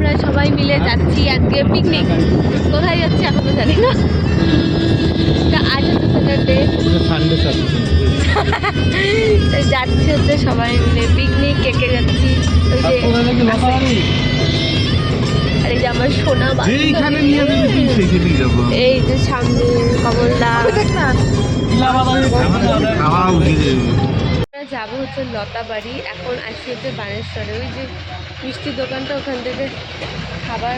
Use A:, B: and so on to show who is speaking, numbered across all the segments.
A: আমরা সবাই মিলে যাচ্ছি আজকে পিকনিক কোথায় যাচ্ছি এখন তো জানি না। তা আজ হচ্ছে স্যাটারডে যাচ্ছি হচ্ছে সবাই মিলে পিকনিক কেকে যাচ্ছি। ওই যে আর এই যে আমার সোনা এই যে সামনে কমলদা
B: যাবে
A: হচ্ছে লতা বাড়ি এখন আছি হচ্ছে বানেশ্বরে। ওই যে মিষ্টির দোকানটা ওখান থেকে খাবার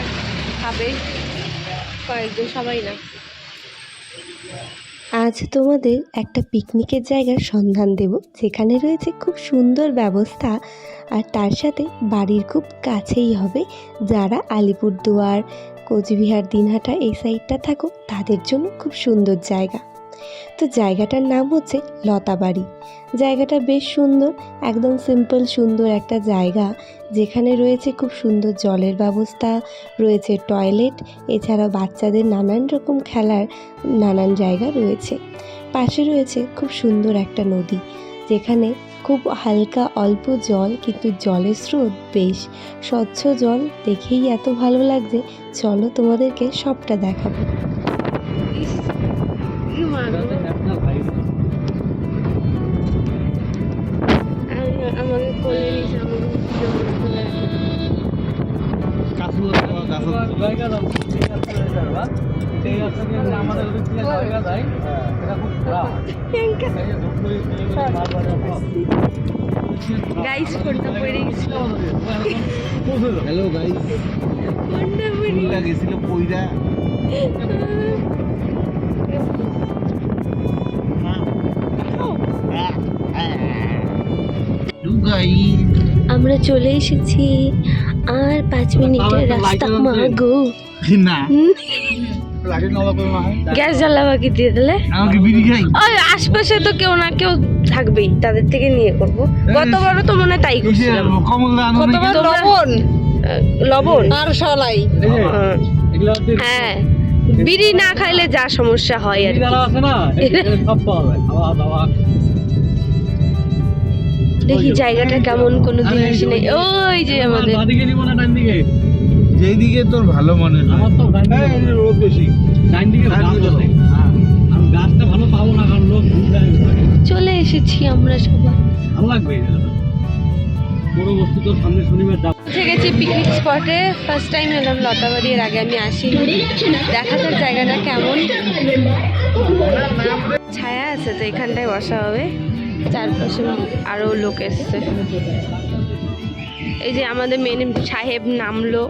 A: খাবে কয়েকজন সবাই না
C: আজ তোমাদের একটা পিকনিকের জায়গার সন্ধান দেব, যেখানে রয়েছে খুব সুন্দর ব্যবস্থা, আর তার সাথে বাড়ির খুব কাছেই হবে যারা আলিপুরদুয়ার, কোচবিহার, দিনহাটা এই সাইডটা থাকো তাদের জন্য খুব সুন্দর জায়গা। তো জায়গাটার নাম হচ্ছে লতাবাড়ি। জায়গাটা বেশ সুন্দর, একদম সিম্পল সুন্দর একটা জায়গা। যেখানে রয়েছে খুব সুন্দর জলের ব্যবস্থা, রয়েছে টয়লেট এছাড়াও বাচ্চাদের নানান রকম খেলার নানান জায়গা রয়েছে। পাশে রয়েছে খুব সুন্দর একটা নদী, যেখানে খুব হালকা অল্প জল, কিন্তু জলের স্রোত বেশ। স্বচ্ছ জল দেখেই এত ভালো লাগছে। চলো তোমাদেরকে সবটা দেখাবো।
A: আমাকে কোলে নিয়েছে গাইস ফোনটা পড়ে গেছিল
B: হ্যালো গাইস
A: ফোনটা পড়ে
B: গেছিল গাই
C: আমরা চলে এসেছি আর পাঁচ মিনিটের রাস্তা মাগো।
B: না।
A: গ্যাস জ্বালা বাকি দিয়ে দিলে?
B: আমাকে বিড়ি খাই।
A: ওই আশপাশে তো কেউ না কেউ থাকবেই। তাদের থেকে নিয়ে করব। গতবারও তো মনে হয় তাই করছিলাম। কতবার লবণ। লবণ। আর সলাই। হ্যাঁ। বিড়ি না খাইলে যা সমস্যা হয় আর কি। দেখি জায়গাটা কেমন কোনো জিনিস নেই। ওই যে আমাদের।
B: যেদিকে তোর ভালো মনে হয়। এই, এই যে রোদ বেশি।
D: গাছটা ভালো পাবো না কারণ লোক
A: চলে এসেছি আমরা সবাই।
D: ভালো লাগবে তো।
A: গেছি পিকনিক স্পটে ফার্স্ট টাইম এলাম লতাবাড়ি এর আগে আমি আসিনি। দেখা যাক জায়গাটা কেমন। ছায়া আছে তো এখানটায় বসা হবে। চারপাশে আরও লোক এসছে। এই যে আমাদের মেন সাহেব নামলো।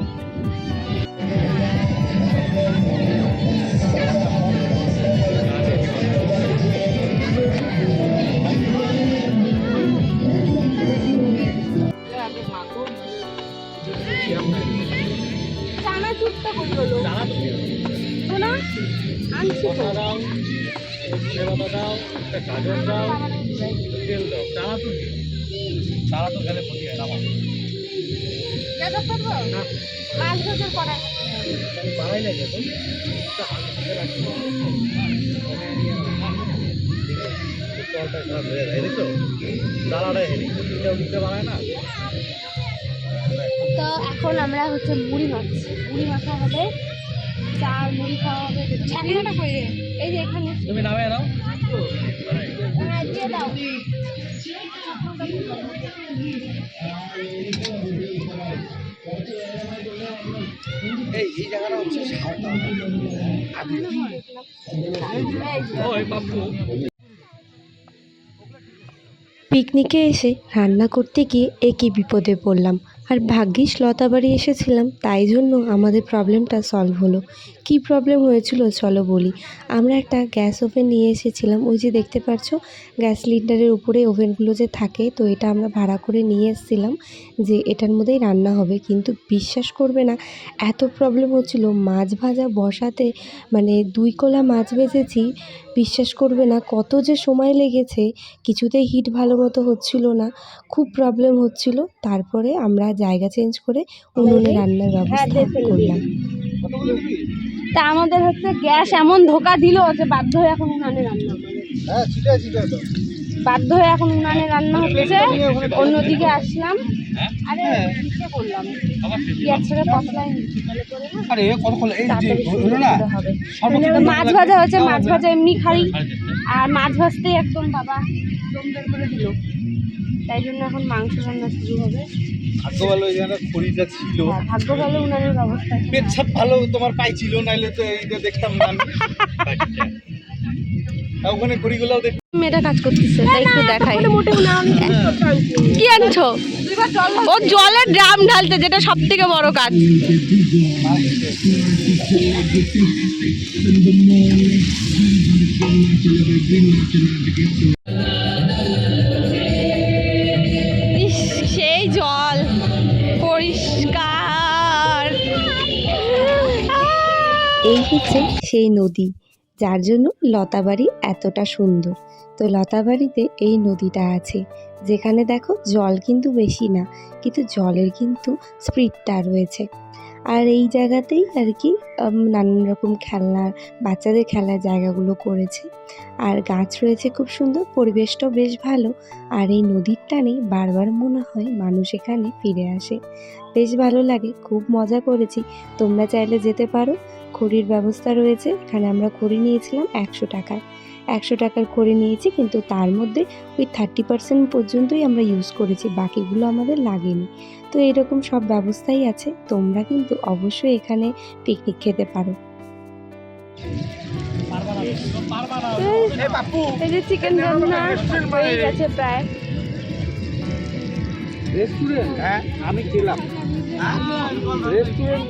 D: দাও দাও একটা গাজর দাও। তো
A: মাছ
D: না
A: এখন আমরা হচ্ছে মুড়ি মাখছি মুড়ি মাখা হবে, চার মুড়ি খাওয়া হবে। এই যে এখানে।
D: তুমি নামে
A: দাও
B: এই এই জায়গাটা হচ্ছে
C: পিকনিকে এসে রান্না করতে গিয়ে একই বিপদে পড়লাম। আর ভাগ্যিস লতাবাড়ি এসেছিলাম, তাই জন্য আমাদের প্রবলেমটা সলভ হলো। কি প্রবলেম হয়েছিল? চলো বলি। আমরা একটা গ্যাস ওভেন নিয়ে এসেছিলাম। ওই যে দেখতে পাচ্ছ গ্যাস সিলিন্ডারের উপরে ওভেনগুলো যে থাকে তো এটা আমরা ভাড়া করে নিয়ে এসেছিলাম যে এটার মধ্যেই রান্না হবে। কিন্তু বিশ্বাস করবে না এত প্রবলেম হচ্ছিল। মাছ ভাজা বসাতে মানে দুই কলা মাছ ভেজেছি বিশ্বাস করবে না কত যে সময় লেগেছে কিছুতেই হিট ভালো মতো হচ্ছিল না। খুব প্রবলেম হচ্ছিল। তারপরে আমরা জায়গা চেঞ্জ করে উনুনে রান্নার ব্যবস্থা করলাম।
A: তা আমাদের হচ্ছে গ্যাস এমন ধোকা দিল যে বাধ্য হয়ে এখন উনানে রান্না
B: হ্যাঁ
A: বাধ্য হয়ে এখন উনানে রান্না হচ্ছে। অন্যদিকে আসলাম। আরে নিচে করলাম
D: আবার শেষ
A: পেঁয়াজ ছাড়া পতলাই মিষ্টি তাহলে করে না?
B: আরে কত কল এই যে
A: তাড়াতাড়ি
B: হলো
A: সুন্দর
B: না?
A: করে হবে।
B: সর্বোচ্চ
A: তো মাছ ভাজা হয়েছে মাছ ভাজা এমনি খাই। আর মাছ ভাজতে একদম বাবা দম করে দিল। তাই জন্য এখন মাংস রান্না শুরু হবে।
B: ভাগ্য ভালো এখানে খড়িটা ছিল।
A: হ্যাঁ, ভাগ্য ভালো উনানের ব্যবস্থা।
B: পেচ্ছাপ ভালো তোমার পাই ছিল নাইলে তো এইটা দেখতাম না। ওখানে খড়িগুলোও দেখ।
A: মেয়েটা কাজ করতেছে তাই একটু দেখাই। কি আনছো? ও জলের ড্রাম ঢালতে যেটা সব থেকে বড় কাজ।
C: হচ্ছে সেই নদী, যার জন্য লতাবাড়ি এতটা সুন্দর। তো লতাবাড়িতে এই নদীটা আছে, যেখানে দেখো জল কিন্তু বেশি না, কিন্তু জলের কিন্তু স্পিডটা রয়েছে। আর এই জায়গাতেই আর কি নানান রকম খেলনার বাচ্চাদের খেলার জায়গাগুলো করেছে। আর গাছ রয়েছে খুব সুন্দর, পরিবেশটাও বেশ ভালো। আর এই নদীর টানে বারবার মনে হয় মানুষ এখানে ফিরে আসে। বেশ ভালো লাগে, খুব মজা করেছি। তোমরা চাইলে যেতে পারো। খড়ির ব্যবস্থা রয়েছে এখানে আমরা খড়ি নিয়েছিলাম একশো টাকার। একশো টাকার খড়ি নিয়েছি কিন্তু তার মধ্যে ওই থার্টি পার্সেন্ট পর্যন্তই আমরা ইউজ করেছি বাকিগুলো আমাদের লাগেনি। তো এরকম সব ব্যবস্থাই আছে তোমরা কিন্তু অবশ্যই এখানে পিকনিক খেতে পারো।
B: এই
A: যে চিকেন রান্না হয়ে গেছে প্রায়।
B: রেস্টুরেন্ট হ্যাঁ। আমি খেলাম। রেস্টুরেন্ট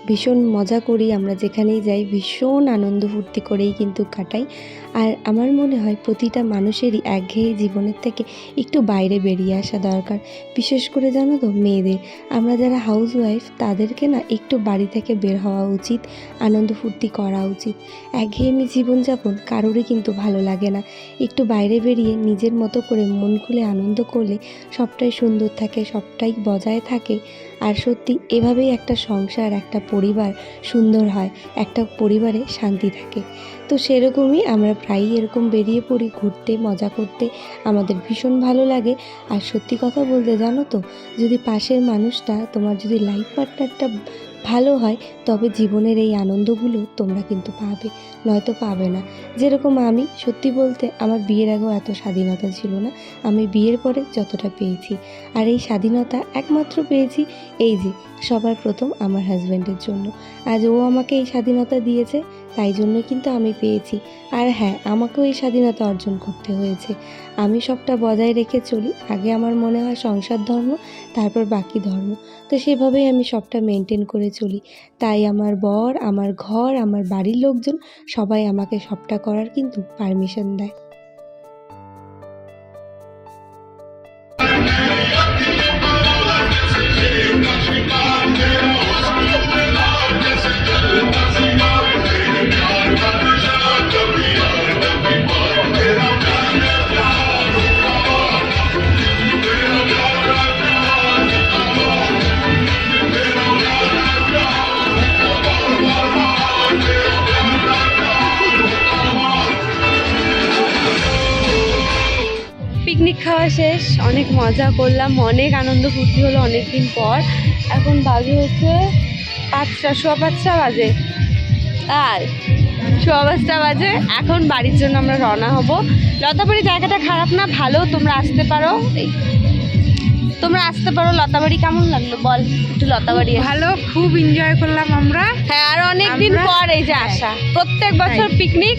C: ভীষণ মজা করি, আমরা যেখানেই যাই ভীষণ আনন্দ ফুর্তি করেই কিন্তু কাটাই। আর আমার মনে হয় প্রতিটা মানুষেরই একঘেয়ে জীবনের থেকে একটু বাইরে বেরিয়ে আসা দরকার। বিশেষ করে জানো তো মেয়েদের, আমরা যারা হাউস ওয়াইফ তাদেরকে না একটু বাড়ি থেকে বের হওয়া উচিত, আনন্দ ফুর্তি করা উচিত। একঘেয়েমি জীবনযাপন কারোরই কিন্তু ভালো লাগে না। একটু বাইরে বেরিয়ে নিজের মতো করে মন খুলে আনন্দ করলে সবটাই সুন্দর থাকে, সবটাই বজায় থাকে। আর সত্যি এভাবেই একটা সংসার, একটা পরিবার সুন্দর হয়, একটা পরিবারে শান্তি থাকে। তো সেরকমই আমরা প্রায়ই এরকম বেরিয়ে পড়ি, ঘুরতে, মজা করতে, আমাদের ভীষণ ভালো লাগে। আর সত্যি কথা বলতে জানো তো, যদি পাশের মানুষটা, তোমার যদি লাইফ পার্টনারটা ভালো হয়, তবে জীবনের এই আনন্দগুলো তোমরা কিন্তু পাবে। নয়তো পাবে না। যেরকম আমি, সত্যি বলতে আমার বিয়ের আগেও এত স্বাধীনতা ছিল না। আমি বিয়ের পরে যতটা পেয়েছি। আর এই স্বাধীনতা একমাত্র পেয়েছি এই যে সবার প্রথম আমার হাজব্যান্ডের জন্য। আজ ও আমাকে এই স্বাধীনতা দিয়েছে, তাই জন্য কিন্তু আমি পেয়েছি। আর হ্যাঁ আমাকেও এই স্বাধীনতা অর্জন করতে হয়েছে। আমি সবটা বজায় রেখে চলি, আগে আমার মনে হয় সংসার ধর্ম, তারপর বাকি ধর্ম। তো সেভাবেই আমি সবটা মেনটেন করে চলি। তাই আমার বর, আমার ঘর, আমার বাড়ির লোকজন সবাই আমাকে সবটা করার কিন্তু পারমিশন দেয়।
A: খাওয়া শেষ, অনেক মজা করলাম, অনেক আনন্দ ফুর্তি হলো অনেক দিন পর। এখন বাজে হচ্ছে পাঁচটা, সোয়া পাঁচটা বাজে। আর সোয়া পাঁচটা বাজে, এখন বাড়ির জন্য আমরা রওনা হব। লতাপুরি জায়গাটা খারাপ না, ভালো, তোমরা আসতে পারো। তোমরা আসতে পারো লতাবাড়ি কেমন লাগল বল? একটু লতাবাড়ি
E: ভালো খুব এনজয় করলাম আমরা।
A: হ্যাঁ আর অনেক দিন পর এই যে আসা। প্রত্যেক বছর পিকনিক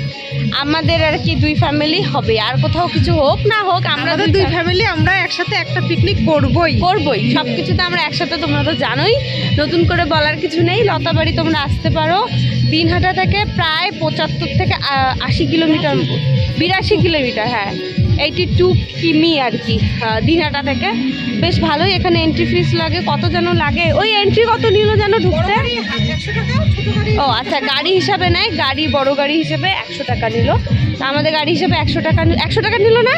A: আমাদের আর কি দুই ফ্যামিলি হবে। আর কোথাও কিছু হোক না হোক আমরা
E: তো দুই ফ্যামিলি আমরা একসাথে একটা পিকনিক করবই।
A: করবই। সব কিছু তো আমরা একসাথে তোমরা তো জানোই। নতুন করে বলার কিছু নেই। লতাবাড়ি তোমরা আসতে পারো। দিনহাটা থেকে প্রায় পঁচাত্তর থেকে আশি কিলোমিটার বিরাশি কিলোমিটার হ্যাঁ। এইটি টু কিমি আর কি আহ, দিনহাটা থেকে। বেশ ভালোই এখানে এন্ট্রি ফিস লাগে কত যেন লাগে। ওই এন্ট্রি কত নিল যেন ঢুকতে? ও আচ্ছা গাড়ি হিসাবে নেয় গাড়ি বড় গাড়ি হিসেবে একশো টাকা নিল। আমাদের গাড়ি হিসেবে একশো টাকা একশো টাকা নিল না?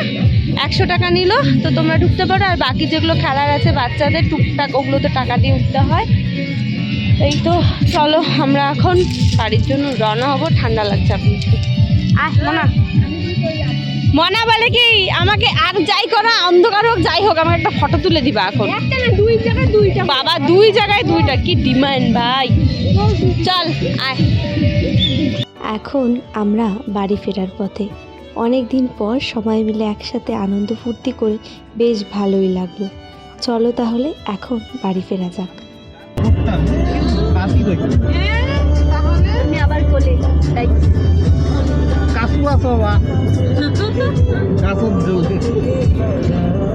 A: একশো টাকা নিল তো তোমরা ঢুকতে পারো। আর বাকি যেগুলো খেলার আছে বাচ্চাদের টুকটাক ওগুলো তো টাকা দিয়ে উঠতে হয়। এই তো চলো আমরা এখন বাড়ির জন্য রওনা হব। ঠান্ডা লাগছে আপনি মনা। বলে কি আমাকে আর যাই করা অন্ধকার হোক যাই হোক আমাকে একটা ফটো তুলে দিবা এখন।
C: দুই জায়গায় দুইটা
A: বাবা দুই জায়গায় দুইটা কি ডিমান্ড ভাই। চল আয়।
C: এখন আমরা বাড়ি ফেরার পথে। অনেক দিন পর সবাই মিলে একসাথে আনন্দ ফুর্তি করে বেশ ভালোই লাগল। চলো তাহলে এখন বাড়ি ফেরা যাক। আমি আবার
B: বা কাকুর